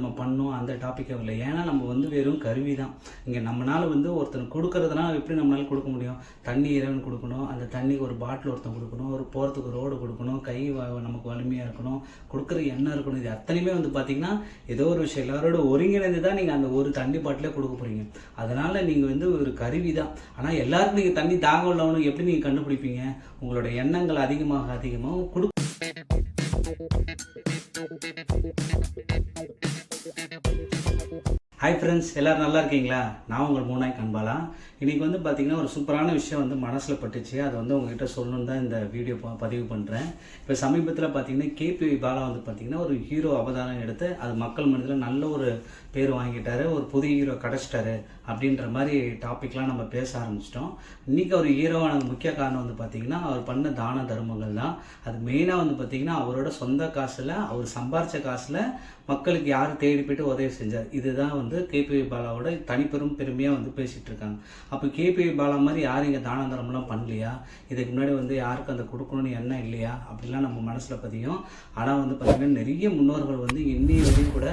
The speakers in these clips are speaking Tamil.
நம்ம பண்ணும் அந்த டாப்பிக்கே இல்லை ஏன்னா நம்ம வந்து வெறும் கருவி தான். இங்கே நம்மளால் வந்து ஒருத்தன் கொடுக்கறதுனால எப்படி நம்மளால் கொடுக்க முடியும்? தண்ணி இறைவன் கொடுக்கணும் அந்த தண்ணிக்கு ஒரு பாட்டில் ஒருத்தன் கொடுக்கணும் ஒரு போகிறதுக்கு ரோடு கொடுக்கணும் கை நமக்கு வலிமையாக இருக்கணும் கொடுக்குற எண்ணம் இருக்கணும். இது அத்தனையுமே வந்து பார்த்தீங்கன்னா ஏதோ ஒரு விஷயம். எல்லாரோட ஒருங்கிணைந்து தான் நீங்கள் அந்த ஒரு தண்ணி பாட்டிலே கொடுக்க போகிறீங்க அதனால் நீங்கள் வந்து ஒரு கருவி தான். ஆனால் எல்லாருக்கும் நீங்கள் தண்ணி தாகம் உள்ளவனும் எப்படி நீங்கள் கண்டுபிடிப்பீங்க? உங்களோட எண்ணங்கள் அதிகமாக அதிகமாக கொடு ஹாய் ஃப்ரெண்ட்ஸ் எல்லோரும் நல்லா இருக்கீங்களா? நான் உங்கள் மூணாய் கண்பாலா. இன்றைக்கி வந்து பார்த்திங்கன்னா ஒரு சூப்பரான விஷயம் வந்து மனசில் பட்டுச்சு. அதை வந்து உங்ககிட்ட சொல்லணுன்னு தான் இந்த வீடியோ பதிவு பண்ணுறேன் இப்போ சமீபத்தில் பார்த்தீங்கன்னா கேபி பாலா வந்து பார்த்திங்கன்னா ஒரு ஹீரோ அவதாரம் எடுத்து அது மக்கள் மனதில் நல்ல ஒரு பேர் வாங்கிட்டாரு. ஒரு புது ஹீரோ கிடச்சிட்டாரு அப்படின்ற மாதிரி டாப்பிக்லாம் நம்ம பேச ஆரம்பிச்சிட்டோம். இன்றைக்கி அவர் ஹீரோவான முக்கிய காரணம் வந்து பார்த்திங்கன்னா அவர் பண்ண தான தர்மங்கள் தான். அது மெயினாக வந்து பார்த்திங்கன்னா அவரோட சொந்த காசில் அவர் சம்பாரித்த காசில் மக்களுக்கு யார் தேடி போயிட்டு உதவி செஞ்சார். இதுதான் வந்து கேபி பாலாவோட தனிப்பெரும் பெருமையாக வந்து பேசிகிட்டு இருக்காங்க. அப்போ கேபி பாலா மாதிரி யாரும் இங்கே தான பண்ணலையா? இதுக்கு முன்னாடி வந்து யாருக்கும் அந்த கொடுக்கணும்னு எண்ணம் இல்லையா? அப்படிலாம் நம்ம மனசில் பதியும். ஆனால் வந்து பார்த்திங்கன்னா நிறைய முன்னோர்கள் வந்து இன்னி வரையும் கூட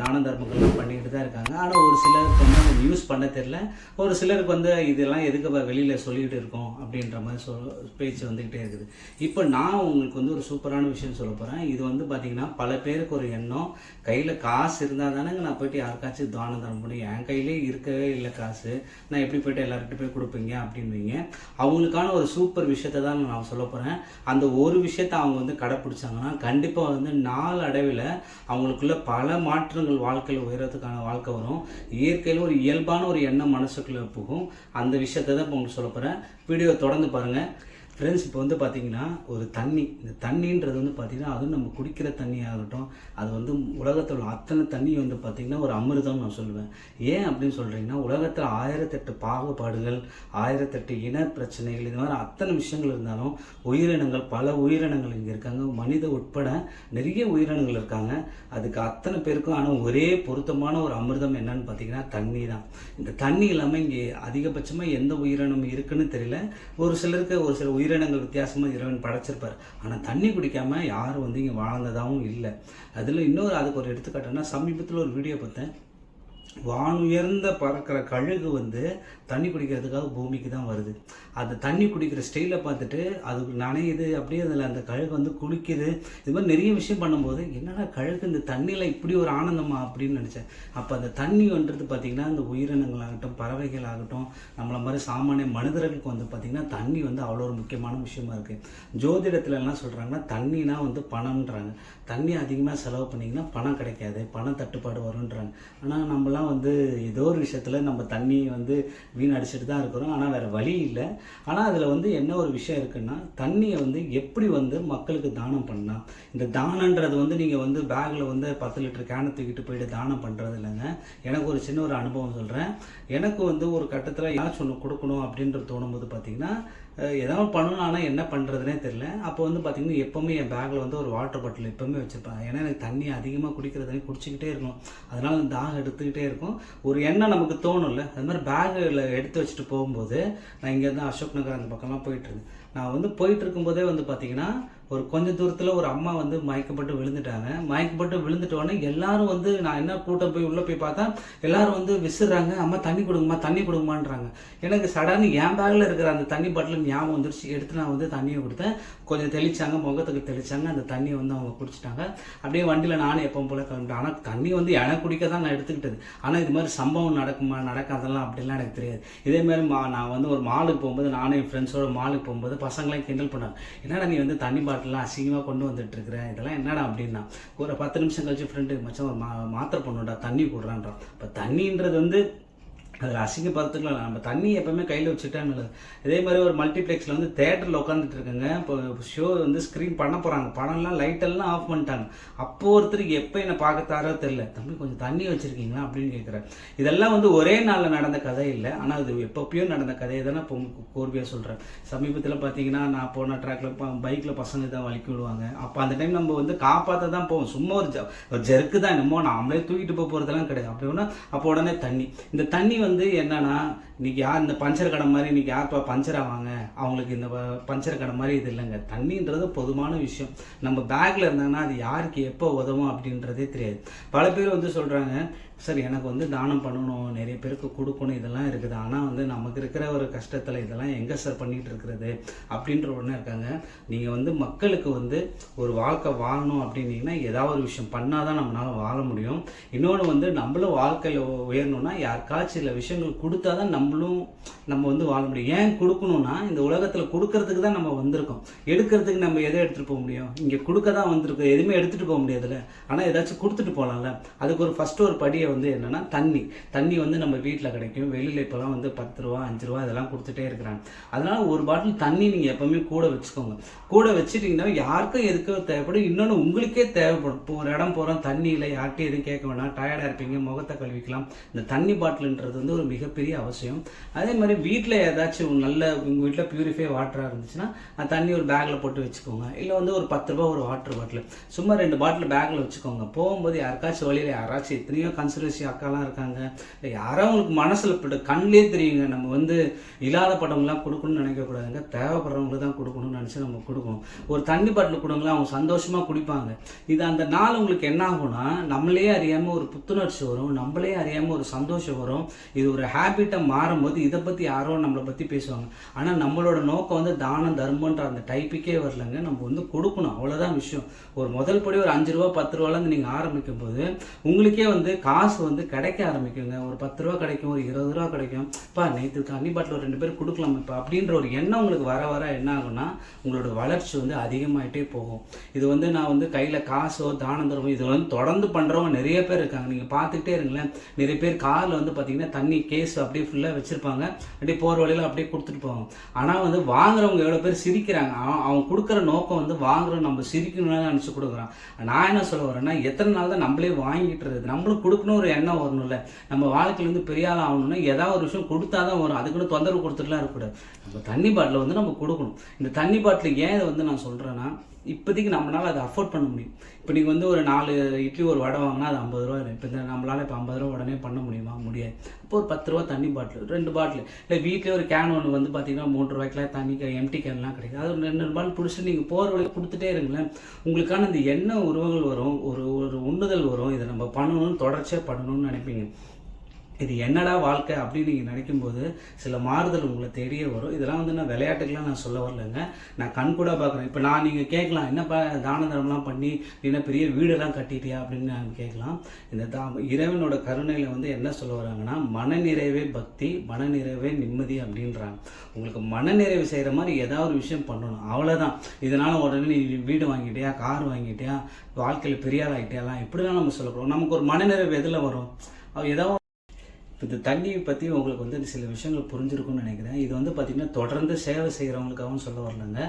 தான தர்மங்கள்லாம் பண்ணிக்கிட்டு தான் இருக்காங்க. ஆனால் ஒரு சிலருக்கு வந்து அதை யூஸ் பண்ண தெரில ஒரு சிலருக்கு வந்து இதெல்லாம் எதுக்கு வெளியில் சொல்லிக்கிட்டு இருக்கோம் அப்படின்ற மாதிரி சொல் பேச்சு வந்துக்கிட்டே இருக்குது. இப்போ நான் உங்களுக்கு வந்து ஒரு சூப்பரான விஷயம் சொல்ல போகிறேன் இது வந்து பார்த்திங்கன்னா பல பேருக்கு ஒரு எண்ணம். கையில் காசு இருந்தால் தானேங்க நான் போயிட்டு யாருக்காச்சும் தானம் தர முடியும் என் கையிலே இருக்கவே இல்லை காசு. நான் எப்படி போயிட்டு எல்லாருக்கிட்ட போய் கொடுப்பீங்க அப்படின்வீங்க அவங்களுக்கான ஒரு சூப்பர் விஷயத்தை தான் நான் சொல்ல போகிறேன் அந்த ஒரு விஷயத்தை அவங்க வந்து கடைப்பிடிச்சாங்கன்னா கண்டிப்பாக வந்து நாள் அடைவில் அவங்களுக்குள்ள பல மாற்றங்கள் வாழ்க்கையில் உயரத்துக்கான வாழ்க்கை வரும். இயற்கையில் ஒரு இயல்பான ஒரு எண்ணம் மனசுக்குள்ளே போகும். அந்த விஷயத்தை தான் இப்போ உங்களுக்கு சொல்ல போகிறேன் வீடியோ தொடர்ந்து பாருங்கள் ஃப்ரெண்ட்ஸ் இப்போ வந்து பார்த்திங்கன்னா ஒரு தண்ணி. இந்த தண்ணின்றது வந்து பார்த்தீங்கன்னா அதுவும் நம்ம குடிக்கிற தண்ணி ஆகட்டும் அது வந்து உலகத்தில் உள்ள அத்தனை தண்ணி வந்து பார்த்திங்கன்னா ஒரு அமிர்தம் நான் சொல்லுவேன். ஏன் அப்படின்னு சொல்கிறீங்கன்னா உலகத்தில் ஆயிரத்தெட்டு பாகுபாடுகள் ஆயிரத்தெட்டு இன பிரச்சனைகள் இது மாதிரி அத்தனை விஷயங்கள் இருந்தாலும் உயிரினங்கள் பல உயிரினங்கள் இங்கே இருக்காங்க. மனித உட்பட நிறைய உயிரினங்கள் இருக்காங்க. அதுக்கு அத்தனை பேருக்கும் ஆனால் ஒரே பொருத்தமான ஒரு அமிர்தம் என்னன்னு பார்த்தீங்கன்னா தண்ணி தான். இந்த தண்ணி இல்லாமல் இங்கே அதிகபட்சமாக எந்த உயிரினம் இருக்குன்னு தெரியல. ஒரு சிலருக்கு ஒரு சில உயிர் உயிரினங்கள் வித்தியாசமாக இறைவன் படைச்சிருப்பார். ஆனால் தண்ணி குடிக்காமல் யாரும் வந்து இங்கே வாழ்ந்ததாகவும் இல்லை. அதில் இன்னொரு அதுக்கு ஒரு எடுத்துக்காட்டுன்னா சமீபத்தில் ஒரு வீடியோ பார்த்தேன். வானுயர்ந்த பறக்கிற கழுகு வந்து தண்ணி குடிக்கிறதுக்காக பூமிக்கு தான் வருது. அது தண்ணி குடிக்கிற ஸ்டைலை பார்த்துட்டு அது நனையுது அப்படியே அதில் அந்த கழுகு வந்து குளிக்குது. இது மாதிரி நிறைய விஷயம் பண்ணும்போது என்னடா கழுகு இந்த தண்ணியில் இப்படி ஒரு ஆனந்தமா அப்படின்னு நினச்சேன். அப்போ அந்த தண்ணின்றது பார்த்திங்கன்னா இந்த உயிரினங்களாகட்டும் பறவைகள் ஆகட்டும் நம்மளை மாதிரி சாமானிய மனிதர்களுக்கு வந்து பார்த்திங்கன்னா தண்ணி வந்து அவ்வளோ ஒரு முக்கியமான விஷயமா இருக்குது ஜோதிடத்தில் என்ன சொல்கிறாங்கன்னா தண்ணினா வந்து பணம்ன்றாங்க. தண்ணி அதிகமாக செலவு பண்ணிங்கன்னா பணம் கிடைக்காது பணம் தட்டுப்பாடு வரும்ன்றாங்க. ஆனால் நம்மலாம் வந்து ஏதோ ஒரு விஷயத்தில் நம்ம தண்ணி வந்து வீணடிச்சிட்டு தான் இருக்கிறோம். ஆனால் வேறு வழி இல்லை. ஆனால் அதில் வந்து என்ன ஒரு விஷயம் இருக்குன்னா தண்ணியை வந்து எப்படி வந்து மக்களுக்கு தானம் பண்ணலாம் இந்த தானன்றது வந்து நீங்கள் வந்து பேக்கில் வந்து பத்து லிட்டர் கேனை தூக்கிட்டு போயிட்டு தானம் பண்ணுறது இல்லைங்க. எனக்கு ஒரு சின்ன ஒரு அனுபவம் சொல்கிறேன் எனக்கு வந்து ஒரு கட்டத்தில் ஏதாச்சும் ஒன்று கொடுக்கணும் அப்படின்றது தோணும்போது பார்த்தீங்கன்னா ஏதாவது பண்ணணும் ஆனால் என்ன பண்ணுறதுனே தெரில அப்போ வந்து பார்த்தீங்கன்னா எப்போவுமே என் பேக்கில் வந்து ஒரு வாட்டர் பாட்டில் எப்போவுமே வச்சுருப்பேன். ஏன்னா எனக்கு தண்ணி அதிகமாக குடிக்கிற தண்ணி குடிச்சிக்கிட்டே இருக்கும் அதனால் அந்த தாகம் எடுத்துக்கிட்டே இருக்கும். ஒரு எண்ணம் நமக்கு தோணும்ல. அது மாதிரி பேக்கில் எடுத்து வச்சுட்டு போகும்போது நான் இங்கேருந்து அசோக் நகர் அந்த பக்கம்லாம் போயிட்டுருந்தேன் நான் வந்து போயிட்டு இருக்கும்போதே வந்து பார்த்தீங்கன்னா ஒரு கொஞ்ச தூரத்தில் ஒரு அம்மா வந்து மயக்கப்பட்டு விழுந்துட்டாங்க. மயக்கப்பட்டு விழுந்துட்டோடனே எல்லாரும் வந்து நான் என்ன கூட்டம் போய் உள்ளே போய் பார்த்தா எல்லாரும் வந்து விசிறாங்க. அம்மா தண்ணி கொடுங்கம்மா தண்ணி கொடுங்கம்மான்றாங்க. எனக்கு சடனு என் பேக்கில் இருக்கிற அந்த தண்ணி பாட்டில் ஞாபகம் வந்துருச்சு. எடுத்து நான் வந்து தண்ணியை கொடுத்தேன். கொஞ்சம் தெளிச்சாங்க முகத்துக்கு தெளிச்சாங்க. அந்த தண்ணியை வந்து அவங்க குடிச்சிட்டாங்க. அப்படியே வண்டியில் நானும் எப்பவும் போல கிளம்பிட்டேன். ஆனால் தண்ணி வந்து எனக்கு குடிக்க தான் நான் எடுத்துக்கிட்டது. ஆனால் இது மாதிரி சம்பவம் நடக்குமா நடக்காதெல்லாம் அப்படிலாம் எனக்கு தெரியாது. இதேமாதிரி மா நான் வந்து ஒரு மாலுக்கு போகும்போது நானும் என் ஃப்ரெண்ட்ஸோட மாலுக்கு போகும்போது பசங்களாம் கிண்டல் பண்ணாங்க. என்னடா நீ வந்து தண்ணி பாட்டிலாம் அசிங்கமாக கொண்டு வந்துட்டு இருக்கிற இதெல்லாம் என்னடா அப்படின்னா ஒரு பத்து நிமிஷம் கழிச்சு ஃப்ரெண்டு மச்சான் ஒரு மா மாத்திரை பண்ணுடா தண்ணி போடுறான்றான். இப்போ தண்ணின்றது வந்து அதில் அசிங்கப்படுறதுக்குலாம் நம்ம தண்ணி எப்பவுமே கையில் வச்சுட்டான்னு நல்லது இதே மாதிரி ஒரு மல்டிப்ளெக்ஸில் வந்து தேட்டரில் உட்காந்துட்டு இருக்கேங்க. இப்போ ஷோ வந்து ஸ்க்ரீன் பண்ண போகிறாங்க படம்லாம் லைட்டெல்லாம் ஆஃப் பண்ணிட்டாங்க. அப்போ ஒருத்தருக்கு எப்போ என்னை பார்க்கத்தாரோ தெரில தம்பி கொஞ்சம் தண்ணி வச்சுருக்கீங்களா? அப்படின்னு கேட்குறேன் இதெல்லாம் வந்து ஒரே நாளில் நடந்த கதை இல்லை. ஆனால் அது எப்பப்பயோ நடந்த கதையை தானே இப்போ கோர்வையாக சொல்கிறேன் சமீபத்தில் பார்த்தீங்கன்னா நான் போன ட்ராக்ல பைக்கில் பசங்க தான் வலிக்கி விடுவாங்க. அப்போ அந்த டைம் நம்ம வந்து காப்பாற்ற தான் போவோம். சும்மா ஒரு ஜ- ஒரு ஜெருக்கு தான். என்னமோ நாமளே தூக்கிட்டு போக போகிறதெல்லாம் கிடையாது. அப்படின்னா அப்போ உடனே தண்ணி. இந்த தண்ணி வந்து வந்து என்னன்னா இன்னைக்கு யார் இந்த பஞ்சர் கடை மாதிரி இன்னைக்கு யார்ப்பா பஞ்சர் ஆவாங்க? அவங்களுக்கு இந்த பஞ்சர் கடை மாதிரி இது இல்லைங்க. தண்ணின்றது பொதுவான விஷயம். நம்ம பேக்ல இருந்தாங்கன்னா அது யாருக்கு எப்போ உதவும் அப்படின்றதே தெரியாது. பல பேர் வந்து சொல்றாங்க சார் எனக்கு வந்து தானம் பண்ணணும் நிறைய பேருக்கு கொடுக்கணும் இதெல்லாம் இருக்குது. ஆனால் வந்து நமக்கு இருக்கிற ஒரு கஷ்டத்தில் இதெல்லாம் எங்கே சார் பண்ணிகிட்டு இருக்கிறது அப்படின்ற ஒன்று இருக்காங்க. நீங்கள் வந்து மக்களுக்கு வந்து ஒரு வாழ்க்கை வாழணும் அப்படின்னீங்கன்னா ஏதாவது ஒரு விஷயம் பண்ணால் தான் நம்மளால வாழ முடியும். இன்னொன்று வந்து நம்மளும் வாழ்க்கையில் உயரணும்னா யாருக்காச்சும் சில விஷயங்கள் கொடுத்தா தான் நம்மளும் நம்ம வந்து வாழ முடியும். ஏன் கொடுக்கணும்னா இந்த உலகத்தில் கொடுக்கறதுக்கு தான் நம்ம வந்திருக்கோம். எடுக்கிறதுக்கு நம்ம எதை எடுத்துகிட்டு போக முடியும்? இங்கே கொடுக்க தான் வந்திருக்கோம் எதுவுமே எடுத்துகிட்டு போக முடியாதுல்ல. ஆனால் ஏதாச்சும் கொடுத்துட்டு போகலாம்ல அதுக்கு ஒரு ஃபஸ்ட்டு ஒரு படியை வந்து என்னன்னா தண்ணி. தண்ணி வந்து நம்ம வீட்டில் கிடைக்கும். வெளியில் இப்போலாம் வந்து பத்து ரூபா அஞ்சு ரூபா இதெல்லாம் கொடுத்துட்டே இருக்கிறாங்க. அதனால் ஒரு பாட்டில் தண்ணி நீங்கள் எப்போவுமே கூட வச்சுக்கோங்க. கூட வச்சுட்டிங்கன்னா யாருக்கும் எதுக்கு தேவைப்படும்? இன்னொன்று உங்களுக்கே தேவைப்படும். இப்போ ஒரு இடம் போகிறோம் தண்ணி இல்லை யார்கிட்டையும் எதுவும் கேட்க வேணாம் டயர்டாக இருப்பீங்க முகத்தை கழுவிக்கலாம். இந்த தண்ணி பாட்டில்ன்றது வந்து ஒரு மிகப்பெரிய அவசியம். அதே மாதிரி வீட்டில் ஏதாச்சும் நல்ல உங்கள் வீட்டில் பியூரிஃபை வாட்டராக இருந்துச்சுன்னா தண்ணி ஒரு பேக்கில் போட்டு வச்சுக்கோங்க. இல்லை வந்து ஒரு பத்து ரூபா ஒரு வாட்டர் பாட்டில் சும்மா ரெண்டு பாட்டில் பேக்கில் வச்சுக்கோங்க. போகும்போது யாருக்காச்சும் வழியில் யாராச்சும் எத்தனையோ கன்சர்வேசி அக்காலாம் இருக்காங்க. யாரோ உங்களுக்கு மனசில் பட்டு கண்ணிலே தெரியுங்க. நம்ம வந்து இல்லாத படம்லாம் கொடுக்கணும்னு நினைக்கக்கூடாதுங்க. தேவைப்படுறவங்களுக்கு தான் கொடுக்கணும்னு நினச்சி நம்ம கொடுக்கணும். ஒரு தண்ணி பாட்டில் கொடுங்களா அவங்க சந்தோஷமாக குடிப்பாங்க. இது அந்த நாள் உங்களுக்கு என்ன ஆகும்னா நம்மளே அறியாமல் ஒரு புத்துணர்ச்சி வரும். நம்மளே அறியாமல் ஒரு சந்தோஷம் வரும். இது ஒரு ஹேபிட்டை மாறும்போது இதை பற்றி யாரோ நம்மளை பற்றி பேசுவாங்க. ஆனால் நம்மளோட நோக்கம் வந்து தானம் தர்மன்ற அந்த டைப்புக்கே வரலங்க. நம்ம வந்து கொடுக்கணும். அவ்வளோதான் விஷயம். ஒரு முதல் படி ஒரு அஞ்சு ரூபா பத்து ரூபாலேருந்து நீங்கள் ஆரம்பிக்கும் போது உங்களுக்கே வந்து காசு காசு வந்து கிடைக்க ஆரம்பிக்குங்க. ஒரு பத்து ரூபா கிடைக்கும் ஒரு இருபது ரூபா கிடைக்கும். இப்போ நேற்று தண்ணி பாட்டில் ஒரு ரெண்டு பேர் கொடுக்கலாம் இப்போ அப்படின்ற ஒரு எண்ணம் உங்களுக்கு வர வர என்ன ஆகும்னா உங்களோட வளர்ச்சி வந்து அதிகமாகிட்டே போகும். இது வந்து நான் வந்து கையில் காசோ தானம் தரமோ இது வந்து தொடர்ந்து பண்ணுறவங்க நிறைய பேர் இருக்காங்க. நீங்கள் பார்த்துக்கிட்டே இருங்களேன். நிறைய பேர் காரில் வந்து பார்த்தீங்கன்னா தண்ணி கேஸ் அப்படியே ஃபுல்லாக வச்சுருப்பாங்க. அப்படியே போகிற வழியில் அப்படியே கொடுத்துட்டு போவாங்க ஆனால் வந்து வாங்குறவங்க எவ்வளோ பேர் சிரிக்கிறாங்க. அவன் அவன் கொடுக்குற நோக்கம் வந்து வாங்குறோம் நம்ம சிரிக்கணும்னு நினச்சி கொடுக்குறான். நான் என்ன சொல்ல வரேன்னா எத்தனை நாள் தான் நம்மளே வாங்கிட்டு இருக்குது நம்மளும் கொடுக்கணும் ஒரு எண்ணம் வரணும்ல. நம்ம வாழ்க்கையிலேருந்து பெரிய ஆள் ஆகணும்னா ஏதாவது ஒரு விஷயம் கொடுத்தா தான் வரும். அதுக்குன்னு தொந்தரவு கொடுத்துட்டுலாம் இருக்கக்கூடாது நம்ம தண்ணி பாட்டில் வந்து நம்ம கொடுக்கணும். இந்த தண்ணி பாட்டில் ஏன் இதை வந்து நான் சொல்கிறேன்னா இப்போதைக்கு நம்மளால் அதை அஃபோர்ட் பண்ண முடியும். இப்போ நீங்கள் வந்து ஒரு நாலு இட்லி ஒரு வடை வாங்கினா அது ஐம்பது ரூபா இப்போ இந்த நம்மளால் இப்போ ஐம்பது ரூபா உடனே பண்ண முடியுமா? முடியாது. இப்போ ஒரு பத்து ரூபா தண்ணி பாட்டில் ரெண்டு பாட்டில். இல்லை வீட்டிலே ஒரு கேன் ஒன்று வந்து பார்த்தீங்கன்னா மூன்று ரூபாய்க்குலாம் தண்ணி எம்டி கேன்லாம் கிடைக்கும் அது ஒரு ரெண்டு ரெண்டு பாட்டில் பிடிச்சி நீங்கள் போகிற வழியை கொடுத்துட்டே இருங்களேன். உங்களுக்கான இந்த எண்ண உருவங்கள் வரும் ஒரு ஒரு உண்ணுதல் வரும். இதை நம்ம பண்ணணும்னு தொடர்ச்சியாக பண்ணணும்னு நினைப்பீங்க. இது என்னடா வாழ்க்கை அப்படின்னு நீங்கள் நினைக்கும்போது சில மாறுதல் உங்களை தெரிய வரும். இதெல்லாம் வந்து நான் விளையாட்டுக்கெலாம் நான் சொல்ல வரலைங்க. நான் கண் கூட பார்க்குறேன். இப்போ நான் நீங்கள் கேட்கலாம் என்னப்பா தான தர்மம்லாம் பண்ணி என்ன பெரிய வீடெல்லாம் கட்டிட்டியா? அப்படின்னு நான் கேட்கலாம். இந்த தா இறைவனோட கருணையில் வந்து என்ன சொல்ல வராங்கன்னா மனநிறைவே பக்தி மனநிறைவே நிம்மதி அப்படின்றாங்க. உங்களுக்கு மனநிறைவு செய்கிற மாதிரி ஏதாவது ஒரு விஷயம் பண்ணணும். அவ்வளோதான் இதனால் உடனே நீ வீடு வாங்கிட்டியா கார் வாங்கிட்டியா வாழ்க்கையில் பெரியாள் ஆகிட்டியாலாம் இப்படிலாம் நம்ம சொல்லக்கூடாது. நமக்கு ஒரு மனநிறைவு எதில் வரும்? அவ ஏதாவது இந்த தண்ணியை பற்றி உங்களுக்கு வந்து சில விஷயங்கள் புரிஞ்சிருக்கும்னு நினைக்கிறேன். இது வந்து பார்த்திங்கன்னா தொடர்ந்து சேவை செய்கிறவங்களுக்காகவும் சொல்ல வரலங்க.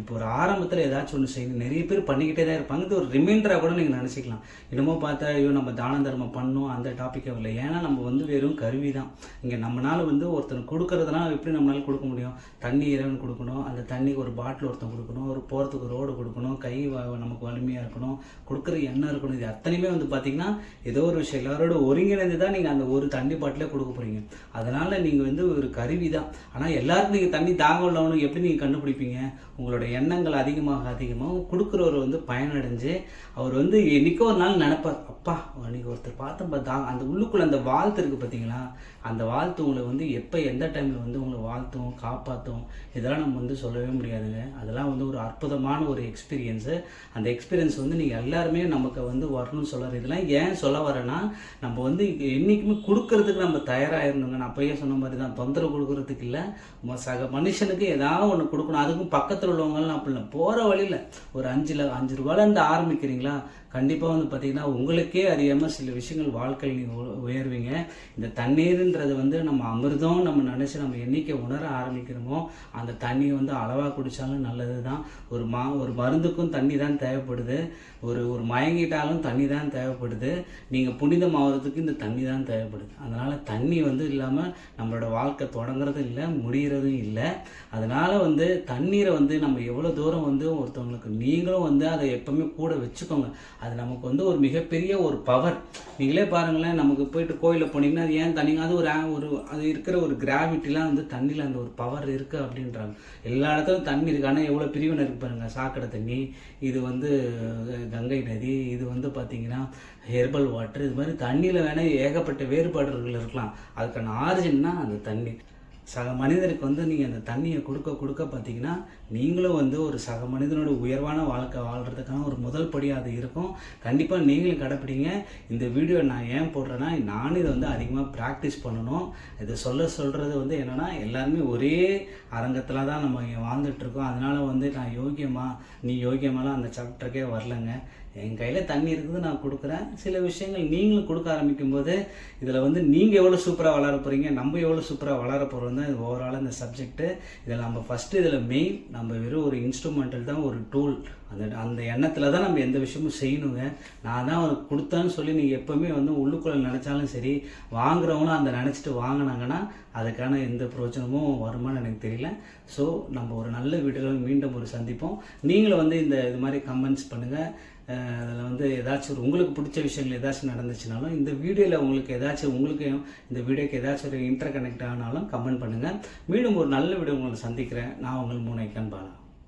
இப்போ ஒரு ஆரம்பத்தில் ஏதாச்சும் ஒன்று செய்யணும். நிறைய பேர் பண்ணிக்கிட்டே தான் இருப்பாங்க. இது ஒரு ரிமைண்டராக கூட நீங்கள் நினச்சிக்கலாம். என்னமோ பார்த்தா ஐயோ நம்ம தான தர்மம் பண்ணும் அந்த டாப்பிக்கே இல்லை ஏன்னா நம்ம வந்து வெறும் கருவி தான். இங்கே நம்மளால் வந்து ஒருத்தன் கொடுக்கறதுனால எப்படி நம்மளால் கொடுக்க முடியும்? தண்ணி இறைவன் கொடுக்கணும். அந்த தண்ணிக்கு ஒரு பாட்டில் ஒருத்தன் கொடுக்கணும். ஒரு போகிறதுக்கு ரோடு கொடுக்கணும். கை நமக்கு வலிமையாக இருக்கணும். கொடுக்குற எண்ணம் இருக்கணும். இது அத்தனையுமே வந்து பார்த்திங்கன்னா ஏதோ ஒரு விஷயம். எல்லாரோட ஒருங்கிணைந்து தான் நீங்கள் அந்த ஒரு தண்ணி பாட்டிலே கொடுக்க போகிறீங்க அதனால் நீங்கள் வந்து ஒரு கருவி தான் ஆனால் எல்லாருக்கும் நீங்கள் தண்ணி தாங்க உள்ளவனுக்கு எப்படி நீங்கள் கண்டுபிடிப்பீங்க? உங்களோட எண்ணங்கள் அதிகமாக அதிகமாக கொடுக்குறவர் வந்து பயனடைஞ்சு அவர் வந்து என்றைக்கோ ஒரு நாள் நினப்பார் அப்பா அன்னைக்கு ஒருத்தர் பார்த்தோம் பார்த்தா அந்த உள்ளுக்குள்ளே அந்த வாழ்த்து இருக்குது பார்த்தீங்களா? அந்த வாழ்த்து உங்களை வந்து எப்போ எந்த டைமில் வந்து உங்களை வாழ்த்தும் காப்பாற்றும் இதெல்லாம் நம்ம வந்து சொல்லவே முடியாதுங்க. அதெல்லாம் வந்து ஒரு அற்புதமான ஒரு எக்ஸ்பீரியன்ஸு அந்த எக்ஸ்பீரியன்ஸ் வந்து நீங்கள் எல்லாருமே நமக்கு வந்து வரணும்னு சொல்கிறார் இதெல்லாம் ஏன் சொல்ல வரேன்னா நம்ம வந்து என்றைக்குமே கொடுக்கறதுக்கு நம்ம தயாராக இருந்தோங்க நான் அப்பயே சொன்ன மாதிரி தான் தொந்தரவு கொடுக்கறதுக்கு இல்லை. சக மனுஷனுக்கு ஏதாவது ஒன்று கொடுக்கணும். அதுக்கும் பக்கத்து பக்கத்தில் உள்ளவங்கலாம் அப்படிலாம் போகிற வழியில் ஒரு அஞ்சில் அஞ்சு ரூபாயிலேருந்து ஆரம்பிக்கிறீங்களா? கண்டிப்பாக வந்து பார்த்தீங்கன்னா உங்களுக்கே அறியாமல் சில விஷயங்கள் வாழ்க்கையில் நீங்கள் உயர்வீங்க. இந்த தண்ணீருன்றது வந்து நம்ம அமிர்தம் நம்ம நினச்சி நம்ம எண்ணிக்கை உணர ஆரம்பிக்கிறோமோ அந்த தண்ணியை வந்து அளவாக குடித்தாலும் நல்லது தான் ஒரு மா ஒரு மருந்துக்கும் தண்ணி தான் தேவைப்படுது. ஒரு ஒரு மயங்கிட்டாலும் தண்ணி தான் தேவைப்படுது நீங்கள் புனிதமாகிறதுக்கு இந்த தண்ணி தான் தேவைப்படுது. அதனால் அதனால் தண்ணி வந்து இல்லாமல் நம்மளோட வாழ்க்கை தொடங்குறதும் இல்லை முடிகிறதும் இல்லை. அதனால் வந்து தண்ணீரை வந்து வந்து நம்ம எவ்வளோ தூரம் வந்து ஒருத்தவங்களுக்கு நீங்களும் வந்து அதை எப்பவுமே கூட வச்சுக்கோங்க. அது நமக்கு வந்து ஒரு மிகப்பெரிய ஒரு பவர் நீங்களே பாருங்களேன் நமக்கு போயிட்டு கோயிலில் போனீங்கன்னா அது ஏன் தண்ணிங்க அது ஒரு ஒரு அது இருக்கிற ஒரு கிராவிட்டிலாம் வந்து தண்ணியில் அந்த ஒரு பவர் இருக்குது அப்படின்றாங்க. எல்லா இடத்துலையும் தண்ணி இருக்குது ஆனால் எவ்வளோ பிரிவினை இருக்கு பாருங்கள் சாக்கடை தண்ணி இது வந்து கங்கை நதி இது வந்து பார்த்தீங்கன்னா ஹெர்பல் வாட்டர் இது மாதிரி தண்ணியில் வேணால் ஏகப்பட்ட வேறுபாடுகள் இருக்கலாம். அதுக்கான ஆரிஜின்னா அந்த தண்ணி. சக மனிதருக்கு வந்து நீங்கள் அந்த தண்ணியை கொடுக்க கொடுக்க பார்த்தீங்கன்னா நீங்களும் வந்து ஒரு சக மனிதனோட உயர்வான வாழ்க்கை வாழ்கிறதுக்கான ஒரு முதல் படியாக அது இருக்கும். கண்டிப்பாக நீங்களும் கடைப்பிடிங்க. இந்த வீடியோ நான் ஏன் போடுறேன்னா நானும் இதை வந்து அதிகமாக ப்ராக்டிஸ் பண்ணணும். இதை சொல்ல சொல்கிறது வந்து என்னென்னா எல்லாருமே ஒரே அரங்கத்தில் தான் நம்ம இங்கே வாழ்ந்துட்டு இருக்கோம். அதனால வந்து நான் யோகியமாக நீ யோகியமாலாம் அந்த சாப்டருக்கே வரலங்க. என் கையில் தண்ணி இருக்குது நான் கொடுக்குறேன். சில விஷயங்கள் நீங்களும் கொடுக்க ஆரம்பிக்கும் போது இதில் வந்து நீங்கள் எவ்வளோ சூப்பராக வளர போகிறீங்க நம்ம எவ்வளோ சூப்பராக வளர போகிறோம் தான் இது ஓவரால் இந்த சப்ஜெக்ட்டு இதில் நம்ம ஃபஸ்ட்டு இதில் மெயின் நம்ம வெறும் ஒரு இன்ஸ்ட்ருமெண்டல் தான் ஒரு டூல் அந்த அந்த எண்ணத்தில் தான் நம்ம எந்த விஷயமும் செய்யணுங்க. நான் தான் அவனுக்கு கொடுத்தேன்னு சொல்லி நீங்கள் எப்போவுமே வந்து உள்ளுக்குள்ளே நினச்சாலும் சரி வாங்குறவங்களும் அந்த நினச்சிட்டு வாங்கினாங்கன்னா அதுக்கான எந்த பிரயோஜனமும் வருமானு எனக்கு தெரியல. ஸோ நம்ம ஒரு நல்ல வீடியோவில் மீண்டும் ஒரு சந்திப்போம். நீங்களும் வந்து இந்த இது மாதிரி கமெண்ட்ஸ் பண்ணுங்கள் அதில் வந்து ஏதாச்சும் ஒரு உங்களுக்கு பிடிச்ச விஷயங்கள் ஏதாச்சும் நடந்துச்சுனாலும் இந்த வீடியோவில் உங்களுக்கு ஏதாச்சும் உங்களுக்கு இந்த வீடியோக்கு ஏதாச்சும் ஒரு இன்டர் கனெக்ட் ஆனாலும் கமெண்ட் பண்ணுங்கள் மீண்டும் ஒரு நல்ல வீடியோ உங்களை சந்திக்கிறேன். நான் உங்கள் மூனைக்கன் பாலா.